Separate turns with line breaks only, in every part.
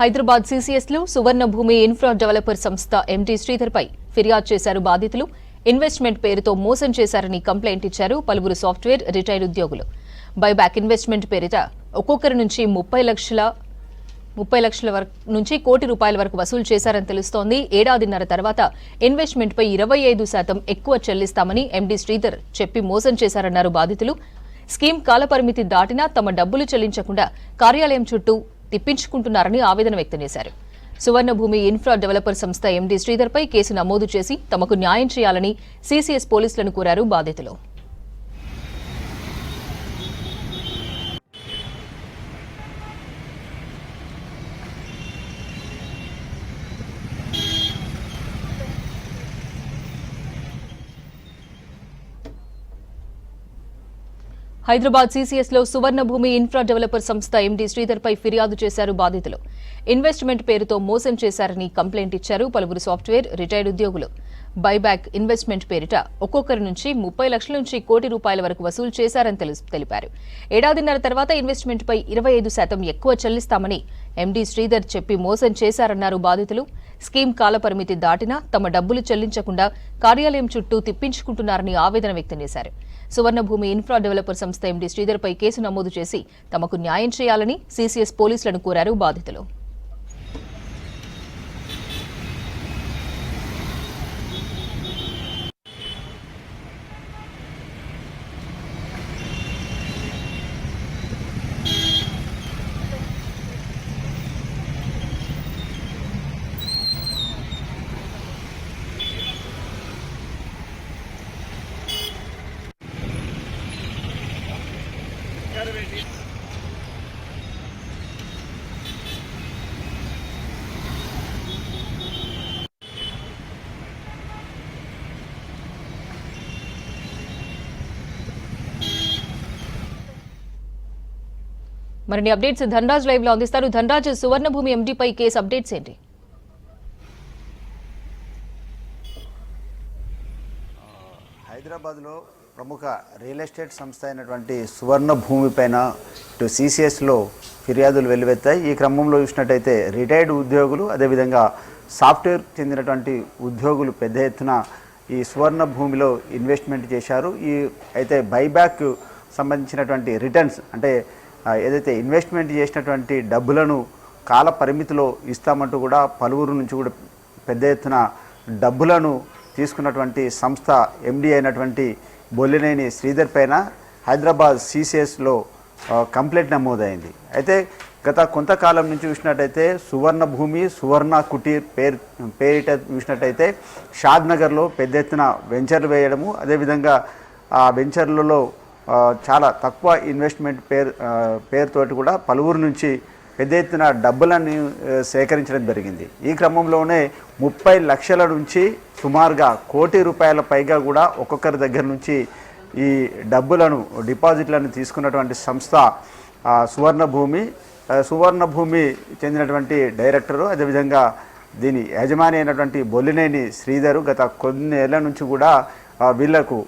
హైదరాబాద్ సీసీఎస్లో Suvarna Bhoomi infra developer సంస్థ MD Sridhar పై ఫిర్యాదు చేశారు బాధితులు. ఇన్వెస్ట్మెంట్ పేరుతో మోసం చేశారని కంప్లైంట్ ఇచ్చారు పలువురు సాఫ్ట్వేర్ రిటైర్డ్ ఉద్యోగులు. బైబ్యాక్ ఇన్వెస్ట్మెంట్ పేరిట ఒక్కొక్కరి నుంచి ముప్పై లక్షల ముప్పై లక్షల వరకు నుంచి కోటి రూపాయల వరకు వసూలు చేశారని తెలుస్తోంది. ఏడాదిన్నర తర్వాత ఇన్వెస్ట్మెంట్పై ఇరవై ఐదు శాతం ఎక్కువ చెల్లిస్తామని ఎండీ శ్రీధర్ చెప్పి మోసం చేశారన్నారు బాధితులు. స్కీమ్ కాలపరిమితి దాటినా తమ డబ్బులు చెల్లించకుండా కార్యాలయం చుట్టూ తిప్పించుకుంటున్నారని ఆవేదన వ్యక్తం చేశారు. సువర్ణభూమి ఇన్ఫ్రా డెవలపర్ సంస్థ ఎండీ శ్రీధర్పై కేసు నమోదు చేసి తమకు న్యాయం చేయాలని సీసీఎస్ పోలీసులను కోరారు బాధితులు. హైదరాబాద్ సీసీఎస్లో సువర్ణ భూమి ఇన్ఫ్రా డెవలపర్ సంస్థ ఎండీ శ్రీధర్ పై ఫిర్యాదు చేశారు బాధితులు. ఇన్వెస్ట్మెంట్ పేరుతో మోసం చేశారని కంప్లైంట్ ఇచ్చారు పలువురు సాఫ్ట్వేర్ రిటైర్డ్ ఉద్యోగులు. బైబ్యాక్ ఇన్వెస్ట్మెంట్ పేరిట ఒక్కొక్కరి నుంచి ముప్పై లక్షల నుంచి కోటి రూపాయల వరకు వసూలు చేశారని తెలిపారు. ఏడాదిన్నర తర్వాత ఇన్వెస్ట్మెంట్ పై ఇరవై ఐదు శాతం ఎక్కువ చెల్లిస్తామని ఎండీ శ్రీధర్ చెప్పి మోసం చేశారన్నారు బాధితులు. స్కీమ్ కాలపరిమితి దాటినా తమ డబ్బులు చెల్లించకుండా కార్యాలయం చుట్టూ తిప్పించుకుంటున్నారని ఆవేదన వ్యక్తం చేశారు. సువర్ణభూమి ఇన్ఫ్రా డెవలపర్ సంస్థ ఎండీ శ్రీధర్ పై కేసు నమోదు చేసి తమకు న్యాయం చేయాలని సీసీఎస్ పోలీసులను కోరారు బాధితులు. మరిన్ని అప్డేట్స్ ధనరాజ్ లైవ్లో అందిస్తారు. ధనరాజ్ సువర్ణభూమి ఎండీపై కేసు అప్డేట్స్ ఏంటి?
హైదరాబాద్లో ప్రముఖ రియల్ ఎస్టేట్ సంస్థ అయినటువంటి సువర్ణ భూమిపైన ఇటు సిసిఎస్లో ఫిర్యాదులు వెల్లువెత్తాయి. ఈ క్రమంలో చూసినట్టయితే రిటైర్డ్ ఉద్యోగులు అదేవిధంగా సాఫ్ట్వేర్ చెందినటువంటి ఉద్యోగులు పెద్ద ఎత్తున ఈ సువర్ణ భూమిలో ఇన్వెస్ట్మెంట్ చేశారు. ఈ అయితే బైబ్యాక్ సంబంధించినటువంటి రిటర్న్స్ అంటే ఏదైతే ఇన్వెస్ట్మెంట్ చేసినటువంటి డబ్బులను కాల పరిమితిలో ఇస్తామంటూ కూడా పలువురు నుంచి కూడా పెద్ద ఎత్తున డబ్బులను తీసుకున్నటువంటి సంస్థ ఎండి అయినటువంటి బొల్లినేని శ్రీధర్ పైన హైదరాబాద్ సిసిఎస్లో కంప్లైంట్ నమోదైంది. అయితే గత కొంతకాలం నుంచి చూసినట్టయితే సువర్ణ భూమి సువర్ణ కుటీర్ పేరు పేరిట చూసినట్టయితే షాద్ నగర్లో పెద్ద ఎత్తున వెంచర్లు వేయడము అదేవిధంగా ఆ వెంచర్లలో చాలా తక్కువ ఇన్వెస్ట్మెంట్ పేరు పేరుతోటి కూడా పలువురు నుంచి పెద్ద ఎత్తున డబ్బులను సేకరించడం జరిగింది. ఈ క్రమంలోనే ముప్పై లక్షల నుంచి సుమారుగా కోటి రూపాయల పైగా కూడా ఒక్కొక్కరి దగ్గర నుంచి ఈ డబ్బులను డిపాజిట్లను తీసుకున్నటువంటి సంస్థ సువర్ణభూమి సువర్ణ భూమి సువర్ణ భూమి చెందినటువంటి డైరెక్టరు. అదేవిధంగా దీని యజమాని అయినటువంటి బొల్లినేని శ్రీధరు గత కొన్నేళ్ళ నుంచి కూడా వీళ్ళకు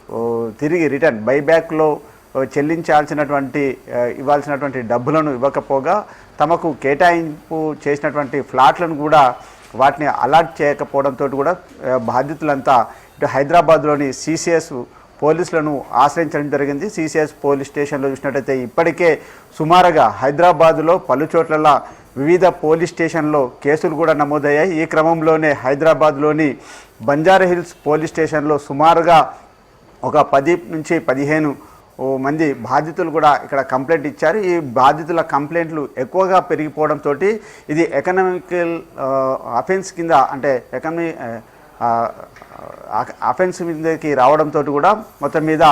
తిరిగి రిటర్న్ బైబ్యాక్లో చెల్లించాల్సినటువంటి ఇవ్వాల్సినటువంటి డబ్బులను ఇవ్వకపోగా తమకు కేటాయింపు చేసినటువంటి ఫ్లాట్లను కూడా వాటిని అలాట్ చేయకపోవడంతో కూడా బాధితులంతా ఇటు హైదరాబాద్లోని సిసిఎస్ పోలీసులను ఆశ్రయించడం జరిగింది. సిసిఎస్ పోలీస్ స్టేషన్లో చూసినట్టయితే ఇప్పటికే సుమారుగా హైదరాబాదులో పలు చోట్ల వివిధ పోలీస్ స్టేషన్లో కేసులు కూడా నమోదయ్యాయి. ఈ క్రమంలోనే హైదరాబాద్లోని బంజారాహిల్స్ పోలీస్ స్టేషన్లో సుమారుగా ఒక పది నుంచి పదిహేను మంది బాధితులు కూడా ఇక్కడ కంప్లైంట్ ఇచ్చారు. ఈ బాధితుల కంప్లైంట్లు ఎక్కువగా పెరిగిపోవడంతో ఇది ఎకనామికల్ అఫెన్స్ కింద అంటే ఎకనమీ అఫెన్స్ మీదకి రావడంతో కూడా మొత్తం మీద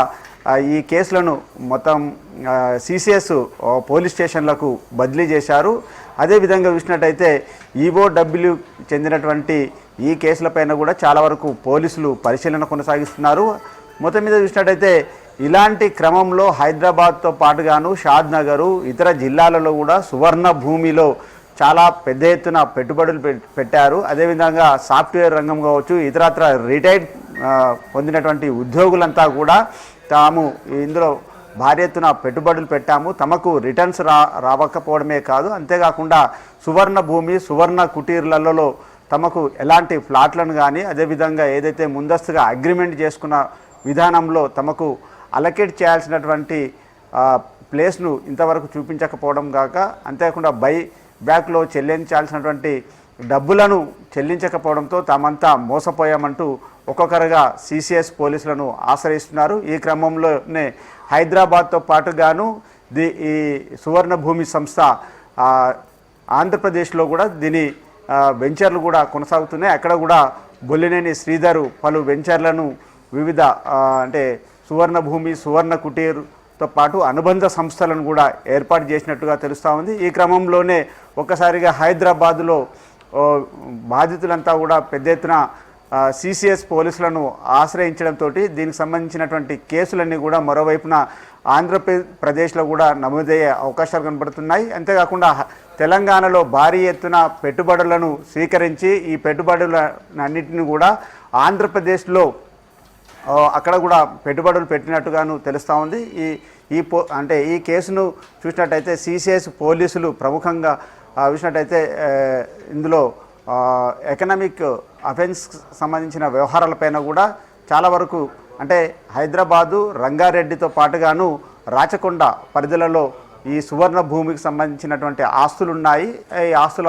ఈ కేసులను మొత్తం సిసిఎస్ పోలీస్ స్టేషన్లకు బదిలీ చేశారు. అదేవిధంగా చూసినట్టయితే ఈఓడబ్ల్యూ చెందినటువంటి ఈ కేసులపైన కూడా చాలా వరకు పోలీసులు పరిశీలన కొనసాగిస్తున్నారు. మొత్తం మీద చూసినట్టయితే ఇలాంటి క్రమంలో హైదరాబాద్తో పాటుగాను షాద్ నగరు ఇతర జిల్లాలలో కూడా సువర్ణ భూమిలో చాలా పెద్ద ఎత్తున పెట్టుబడులు పెట్టారు. అదేవిధంగా సాఫ్ట్వేర్ రంగం కావచ్చు ఇతరత్ర రిటైర్డ్ పొందినటువంటి ఉద్యోగులంతా కూడా తాము ఇందులో భారీ ఎత్తున పెట్టుబడులు పెట్టాము. తమకు రిటర్న్స్ రా రావకపోవడమే కాదు అంతేకాకుండా సువర్ణ భూమి సువర్ణ కుటీర్లలో తమకు ఎలాంటి ఫ్లాట్లను కానీ అదేవిధంగా ఏదైతే ముందస్తుగా అగ్రిమెంట్ చేసుకున్న విధానంలో తమకు అలకేట్ చేయాల్సినటువంటి ప్లేస్ను ఇంతవరకు చూపించకపోవడం కాక అంతేకాకుండా బై బ్యాక్లో చెల్లించాల్సినటువంటి డబ్బులను చెల్లించకపోవడంతో తామంతా మోసపోయామంటూ ఒక్కొక్కరుగా సిసిఎస్ పోలీసులను ఆశ్రయిస్తున్నారు. ఈ క్రమంలోనే హైదరాబాద్తో పాటుగాను ది ఈ సువర్ణ భూమి సంస్థ ఆంధ్రప్రదేశ్లో కూడా దీని వెంచర్లు కూడా కొనసాగుతున్నాయి. అక్కడ కూడా బొల్లినేని శ్రీధరు పలు వెంచర్లను వివిధ అంటే సువర్ణ భూమి సువర్ణ కుటీర్తో పాటు అనుబంధ సంస్థలను కూడా ఏర్పాటు చేసినట్టుగా తెలుస్తూ ఉంది. ఈ క్రమంలోనే ఒక్కసారిగా హైదరాబాదులో బాధితులంతా కూడా పెద్ద ఎత్తున సిసిఎస్ పోలీసులను ఆశ్రయించడంతో దీనికి సంబంధించినటువంటి కేసులన్నీ కూడా మరోవైపున ఆంధ్రప్రదేశ్లో కూడా నమోదయ్యే అవకాశాలు కనబడుతున్నాయి. అంతేకాకుండా తెలంగాణలో భారీ ఎత్తున పెట్టుబడులను స్వీకరించి ఈ పెట్టుబడులన్నింటినీ కూడా ఆంధ్రప్రదేశ్లో అక్కడ కూడా పెట్టుబడులు పెట్టినట్టుగాను తెలుస్తూ ఉంది. ఈ ఈ పో అంటే ఈ కేసును చూసినట్టయితే సిసిఎస్ పోలీసులు ప్రముఖంగా చూసినట్టయితే ఇందులో ఎకనామిక్ అఫెన్స్ సంబంధించిన వ్యవహారాలపైన కూడా చాలా వరకు అంటే హైదరాబాదు రంగారెడ్డితో పాటుగాను రాచకొండ పరిధిలలో ఈ సువర్ణ భూమికి సంబంధించినటువంటి ఆస్తులు ఉన్నాయి ఈ ఆస్తుల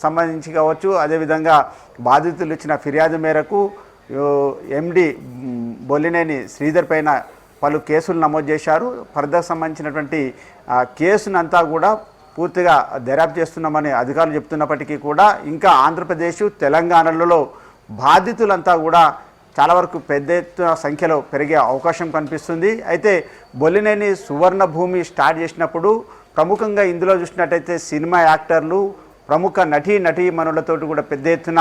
సంబంధించి కావచ్చు అదేవిధంగా బాధితులు ఇచ్చిన ఫిర్యాదు మేరకు ఎండి బొల్లినేని శ్రీధర్ పైన పలు కేసులు నమోదు చేశారు. ఫర్దర్ సంబంధించినటువంటి కేసునంతా కూడా పూర్తిగా దర్యాప్తు చేస్తున్నామని అధికారులు చెప్తున్నప్పటికీ కూడా ఇంకా ఆంధ్రప్రదేశ్ తెలంగాణలలో బాధితులంతా కూడా చాలా వరకు పెద్ద ఎత్తున సంఖ్యలో పెరిగే అవకాశం కనిపిస్తుంది. అయితే బొల్లినేని సువర్ణ భూమి స్టార్ట్ చేసినప్పుడు ప్రముఖంగా ఇందులో చూసినట్టయితే సినిమా యాక్టర్లు ప్రముఖ నటీ నటీమణులతోటి కూడా పెద్ద ఎత్తున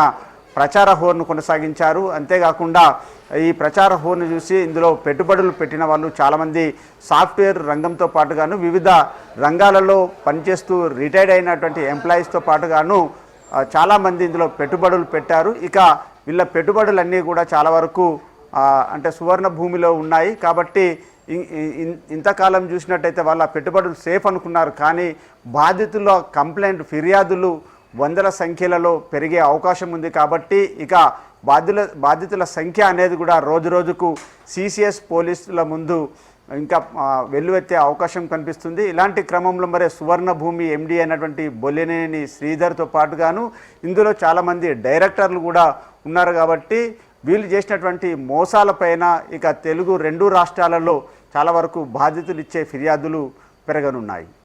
ప్రచార హోర్ను కొనసాగించారు. అంతేకాకుండా ఈ ప్రచార హోర్ను చూసి ఇందులో పెట్టుబడులు పెట్టిన వాళ్ళు చాలామంది సాఫ్ట్వేర్ రంగంతో పాటుగాను వివిధ రంగాలలో పనిచేస్తూ రిటైర్డ్ అయినటువంటి ఎంప్లాయీస్తో పాటుగాను చాలామంది ఇందులో పెట్టుబడులు పెట్టారు. ఇక వీళ్ళ పెట్టుబడులన్నీ కూడా చాలా వరకు అంటే సువర్ణ భూమిలో ఉన్నాయి. కాబట్టి ఇన్- ఇంతకాలం చూసినట్టయితే వాళ్ళ పెట్టుబడులు సేఫ్ అనుకున్నారు. కానీ బాధితుల కంప్లైంట్ ఫిర్యాదులు వందల సంఖ్యలలో పెరిగే అవకాశం ఉంది కాబట్టి ఇక బాధ్యుల బాధితుల సంఖ్య అనేది కూడా రోజు రోజుకు సిసిఎస్ పోలీసుల ముందు ఇంకా వెల్లువెత్తే అవకాశం కనిపిస్తుంది. ఇలాంటి క్రమంలో మరి సువర్ణ భూమి ఎండి అయినటువంటి బొల్లినేని శ్రీధర్తో పాటుగాను ఇందులో చాలామంది డైరెక్టర్లు కూడా ఉన్నారు కాబట్టి వీళ్ళు చేసినటువంటి మోసాలపైన ఇక తెలుగు రెండు రాష్ట్రాలలో చాలా వరకు బాధితులు ఇచ్చే ఫిర్యాదులు పెరగనున్నాయి.